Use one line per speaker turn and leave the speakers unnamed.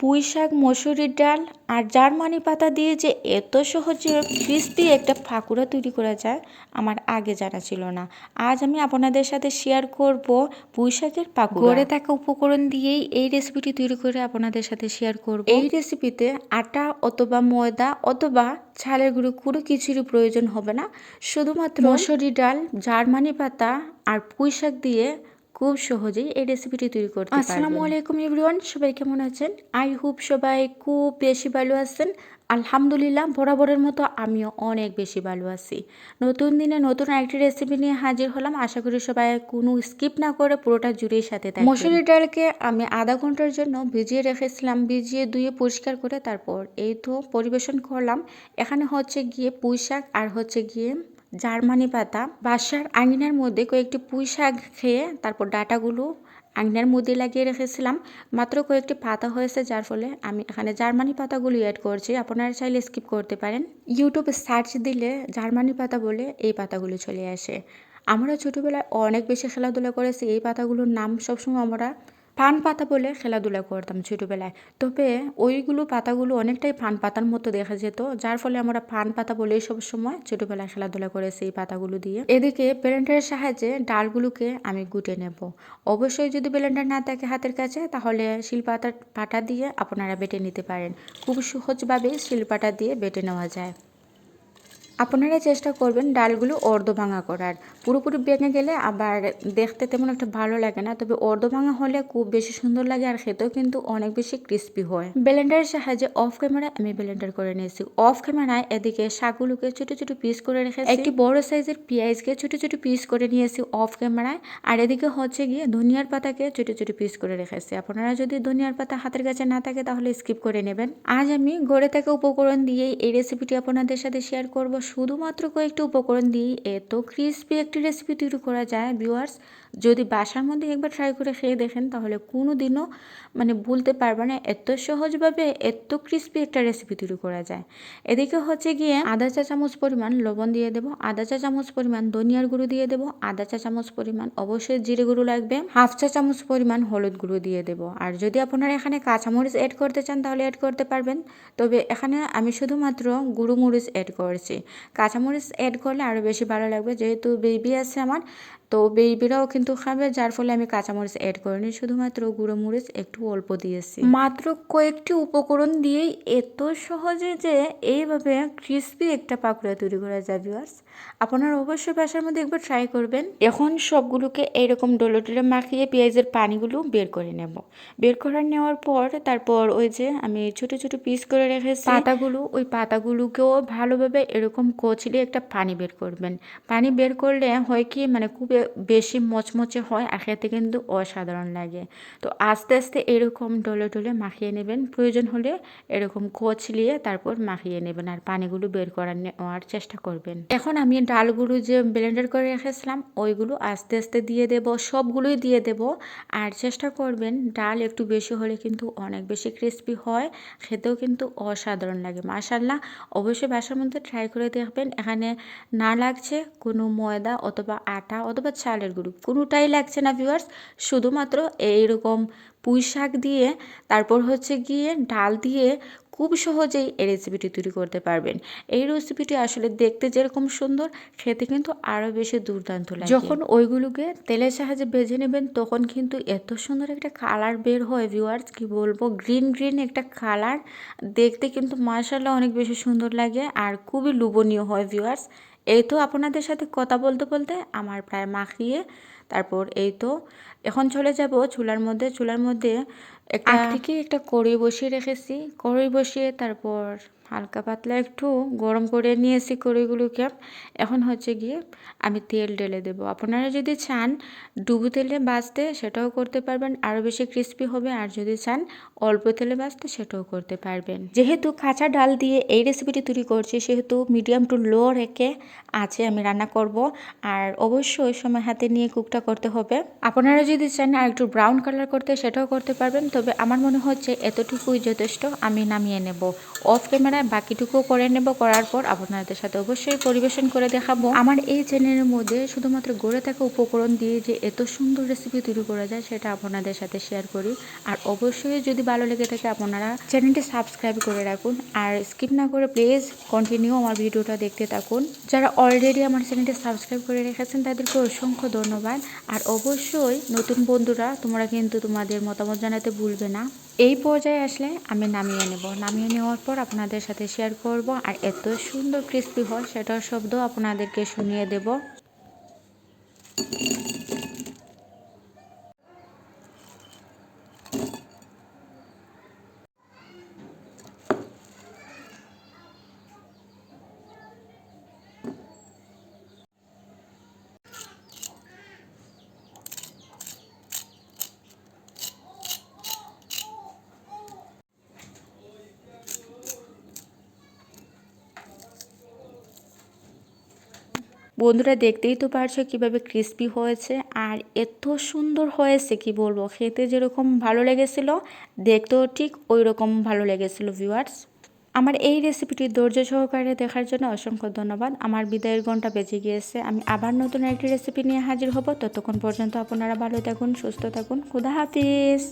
পুঁই শাক মসুরির ডাল আর জার্মানি পাতা দিয়ে যে এত সহজে ক্রিস্পি একটা ফাকুড়া তৈরি করা যায় আমার আগে জানা ছিল না। আজ আমি আপনাদের সাথে শেয়ার করব পুঁই শাকের পাকুড়া। গড়ে থাকা উপকরণ দিয়েই এই রেসিপিটি তৈরি করে আপনাদের সাথে শেয়ার করব। এই রেসিপিতে আটা অথবা ময়দা অথবা ছালের গুঁড়ো কোনো কিছুরই প্রয়োজন হবে না। শুধুমাত্র মসুরি ডাল জার্মানি পাতা আর পুঁই শাক দিয়ে খুব সহজেই এই রেসিপিটি তৈরি করতে পারবেন। আসসালামু আলাইকুম এভরিওয়ান সবাই কেমন আছেন? আই হোপ সবাই খুব বেশি ভালো আছেন। আলহামদুলিল্লাহ বরাবরের মতো আমিও অনেক বেশি ভালো আছি। নতুন দিনে নতুন আরেকটি রেসিপি নিয়ে হাজির হলাম। আশা করি সবাই কোনো স্কিপ না করে পুরোটা জুড়েই সাথে থাকবেন। মসুরি ডালকে আমি আধা ঘণ্টার জন্য ভিজিয়ে রেখেছিলাম। ভিজিয়ে ধুয়ে পরিষ্কার করে তারপর এই তো পরিবেশন করলাম। এখানে হচ্ছে গিয়ে পুঁই শাক আর হচ্ছে গিয়ে জার্মানি পাতা বাসার আঙিনার মধ্যে কয়েকটি পুঁই শাক খেয়ে তারপর ডাটাগুলো আঙিনার মধ্যে লাগিয়ে রেখেছিলাম। মাত্র কয়েকটি পাতা হয়েছে, যার ফলে আমি এখানে জার্মানি পাতাগুলো অ্যাড করছি। আপনারা চাইলে স্কিপ করতে পারেন। ইউটিউবে সার্চ দিলে জার্মানি পাতা বলে এই পাতাগুলো চলে আসে। আমরা ছোটোবেলায় অনেক বেশি খেলাধুলা করেছি। এই পাতাগুলোর নাম সবসময় আমরা পান পাতা বলে খেলাধুলা করতাম ছোটোবেলায়। তবে ওইগুলো পাতাগুলো অনেকটাই পান পাতার মতো দেখা যেত, যার ফলে আমরা পান পাতা বলেই সবসময় ছোটোবেলায় খেলাধুলা করেছি এই পাতাগুলো দিয়ে। এদিকে ব্লেন্ডারের সাহায্যে ডালগুলোকে আমি গুটে নেব। অবশ্যই যদি ব্লেন্ডার না থাকে হাতের কাছে, তাহলে শিলপাতার পাটা দিয়ে আপনারা বেটে নিতে পারেন। খুব সহজভাবে শিলপাটা দিয়ে বেটে নেওয়া যায়। আপনারা চেষ্টা করবেন ডালগুলো অর্ধ ভাঙা করার। পুরোপুরি ভেঙে গেলে আবার দেখতে তেমন একটা ভালো লাগে না, তবে অর্ধ ভাঙা হলে খুব বেশি সুন্দর লাগে আর খেতেও কিন্তু অনেক বেশি ক্রিস্পি হয়। ব্লেন্ডারের সাহায্যে অফ ক্যামেরায় আমি ব্লেন্ডার করে নিয়েছি। অফ ক্যামেরায় এদিকে শাকগুলোকে ছোট ছোট পিস করে রেখেছি। একটি বড় সাইজের পেঁয়াজকে ছোট ছোট পিস করে নিয়েছি অফ ক্যামেরায় আর এদিকে হচ্ছে গিয়ে ধনিয়ার পাতাকে ছোট ছোট পিস করে রেখেছি। আপনারা যদি ধনিয়ার পাতা হাতের কাছে না থাকে তাহলে স্কিপ করে নেবেন। আজ আমি গড়ে থাকা উপকরণ দিয়ে এই রেসিপিটি আপনাদের সাথে শেয়ার করব। শুধুমাত্র কয়েকটি উপকরণ দিয়ে এত ক্রিসপি একটি রেসিপি তৈরি করা যায় ভিউয়ার্স যদি বাসার মধ্যে একবার ট্রাই করে খেয়ে দেখেন, তাহলে কোনো দিনও মানে বলতে পারবে না। এত সহজভাবে, এত ক্রিস্পি একটা রেসিপি তৈরি করা যায়। এদিকে হচ্ছে গিয়ে আধা চা চামচ পরিমাণ লবণ দিয়ে দেবো আধা চা চামচ পরিমাণ ধনিয়ার গুঁড়ো দিয়ে দেবো আধা চা চামচ পরিমাণ অবশ্যই জিরে গুঁড়ো লাগবে, হাফ চা চামচ পরিমাণ হলুদ গুঁড়ো দিয়ে দেবো। আর যদি আপনারা এখানে কাঁচামরিচ অ্যাড করতে চান, তাহলে অ্যাড করতে পারবেন। তবে এখানে আমি শুধুমাত্র গুঁড়ো মরিচ অ্যাড করছি। কাঁচামরিচ অ্যাড করলে আরও বেশি ভালো লাগবে, যেহেতু বেবি আছে আমার তো বেবিরাও কিন্তু খাবে, যার ফলে আমি কাঁচামরিচ অ্যাড করিনি। শুধুমাত্র গুঁড়ো মরিচ একটু অল্প দিয়েছি। মাত্র কয়েকটি উপকরণ দিয়েই এত সহজে যে এইভাবে ক্রিস্পি একটা পাকোড়া তৈরি করা যায় ভিউয়ার্স আপনারা অবশ্যই বাসার মধ্যে একবার ট্রাই করবেন। এখন সবগুলোকে এইরকম ডোলো ডোলে মাখিয়ে পেঁয়াজের পানিগুলো বের করে নেব। বের করে নেওয়ার পর তারপর ওই যে আমি ছোট ছোট পিস করে রেখেছি। পাতাগুলো, ওই পাতাগুলোকেও ভালোভাবে এরকম কচলে একটা পানি বের করবেন। পানি বের করলে হয় কি মানে খুব বেশি মচমচে হয় আর খেতে কিন্তু অসাধারণ লাগে। তো আস্তে আস্তে এরকম ডলে ডলে মাখিয়ে নেবেন। প্রয়োজন হলে এরকম কচলিয়ে তারপর মাখিয়ে নেবেন আর পানিগুলো বের করার নেওয়ার চেষ্টা করবেন। এখন আমি ডালগুলো যে ব্লেন্ডার করে রেখেছিলাম, ওইগুলো আস্তে আস্তে দিয়ে দেব, সবগুলোই দিয়ে দেব। আর চেষ্টা করবেন ডাল একটু বেশি হলে কিন্তু অনেক বেশি ক্রিস্পি হয়, খেতেও কিন্তু অসাধারণ লাগে। মাশাল্লাহ অবশ্যই বাসার মধ্যে ট্রাই করে দেখবেন। এখানে না লাগছে কোনো ময়দা অথবা আটা অথবা চালের গুঁড়ো। কোনোটাই লাগছে না ভিউয়ার্স শুধুমাত্র এইরকম পুঁই শাক দিয়ে, তারপর হচ্ছে গিয়ে ডাল দিয়ে খুব সহজেই এই রেসিপিটি তৈরি করতে পারবেন। এই রেসিপিটি আসলে দেখতে যেরকম সুন্দর, খেতে কিন্তু আরও বেশি দুর্দান্ত লাগে। যখন ওইগুলোকে তেলের সাহায্যে ভেজে নেবেন, তখন কিন্তু এত সুন্দর একটা কালার বের হয় ভিউয়ার্স কি বলব? গ্রিন গ্রিন একটা কালার দেখতে কিন্তু মার্শাল্লাহ অনেক বেশি সুন্দর লাগে আর খুবই লোভনীয় হয় ভিউয়ার্স এই তো আপনাদের সাথে কথা বলতে বলতে আমার প্রায় মাখিয়ে, তারপর এই তো, এখন চলে যাব চুলার মধ্যে চুলার মধ্যে একটা থেকে একটা কড়াই বসিয়ে রেখেছি। কড়াই বসিয়ে তারপর হালকা পাতলা একটু গরম করে নিয়েছি কড়াইগুলোকে। এখন হচ্ছে গিয়ে আমি তেল ঢেলে দেবো। আপনারা যদি চান ডুবু তেলে বাজতে সেটাও করতে পারবেন আরও বেশি ক্রিস্পি হবে। আর যদি চান অল্প তেলে বাজতে সেটাও করতে পারবেন। যেহেতু কাঁচা ডাল দিয়ে এই রেসিপিটি তৈরি করছি, সেহেতু মিডিয়াম টু লো রেখে আছে আমি রান্না করব। আর অবশ্যই ওই সময় হাতে নিয়ে কুকটা করতে হবে। আপনারা যদি চান আর একটু ব্রাউন কালার করতে সেটাও করতে পারবেন। তবে আমার মনে হচ্ছে এতটুকুই যথেষ্ট, আমি নামিয়ে নেব। অফ ক্যামেরা যায় বাকিটুকু করে নেব, করার পর আপনাদের সাথে অবশ্যই পরিবেশন করে দেখাবো। আমার এই চ্যানেলের মধ্যে শুধুমাত্র গড়ে থাকা উপকরণ দিয়ে যে এত সুন্দর রেসিপি তৈরি করা যায়, সেটা আপনাদের সাথে শেয়ার করি। আর অবশ্যই যদি ভালো লেগে থাকে, আপনারা চ্যানেলটি সাবস্ক্রাইব করে রাখুন। আর স্কিপ না করে প্লিজ কন্টিনিউ আমার ভিডিওটা দেখতে থাকুন। যারা অলরেডি আমার চ্যানেলটি সাবস্ক্রাইব করে রেখেছেন, তাদেরকে অসংখ্য ধন্যবাদ। আর অবশ্যই নতুন বন্ধুরা, তোমরা কিন্তু তোমাদের মতামত জানাতে ভুলবে না। এই পর্যায়ে আসলে আমি নামিয়ে নেব। নামিয়ে নেওয়ার পর আপনাদের সাথে শেয়ার করব। আর এত সুন্দর ক্রিস্পি হয়, সেটার শব্দ আপনাদেরকে শুনিয়ে দেব। বন্ধুরা দেখতেই তো পারছ কীভাবে ক্রিস্পি হয়েছে আর এত সুন্দর হয়েছে, কি বলব? খেতে যেরকম ভালো লেগেছিল, দেখতেও ঠিক ওই রকম ভালো লেগেছিল ভিউয়ার্স আমার এই রেসিপিটি ধৈর্য সহকারে দেখার জন্য অসংখ্য ধন্যবাদ। আমার বিদায়ের ঘণ্টা বেজে গিয়েছে। আমি আবার নতুন একটি রেসিপি নিয়ে হাজির হব। ততক্ষণ পর্যন্ত আপনারা ভালো থাকুন, সুস্থ থাকুন। খুদা হাফিজ!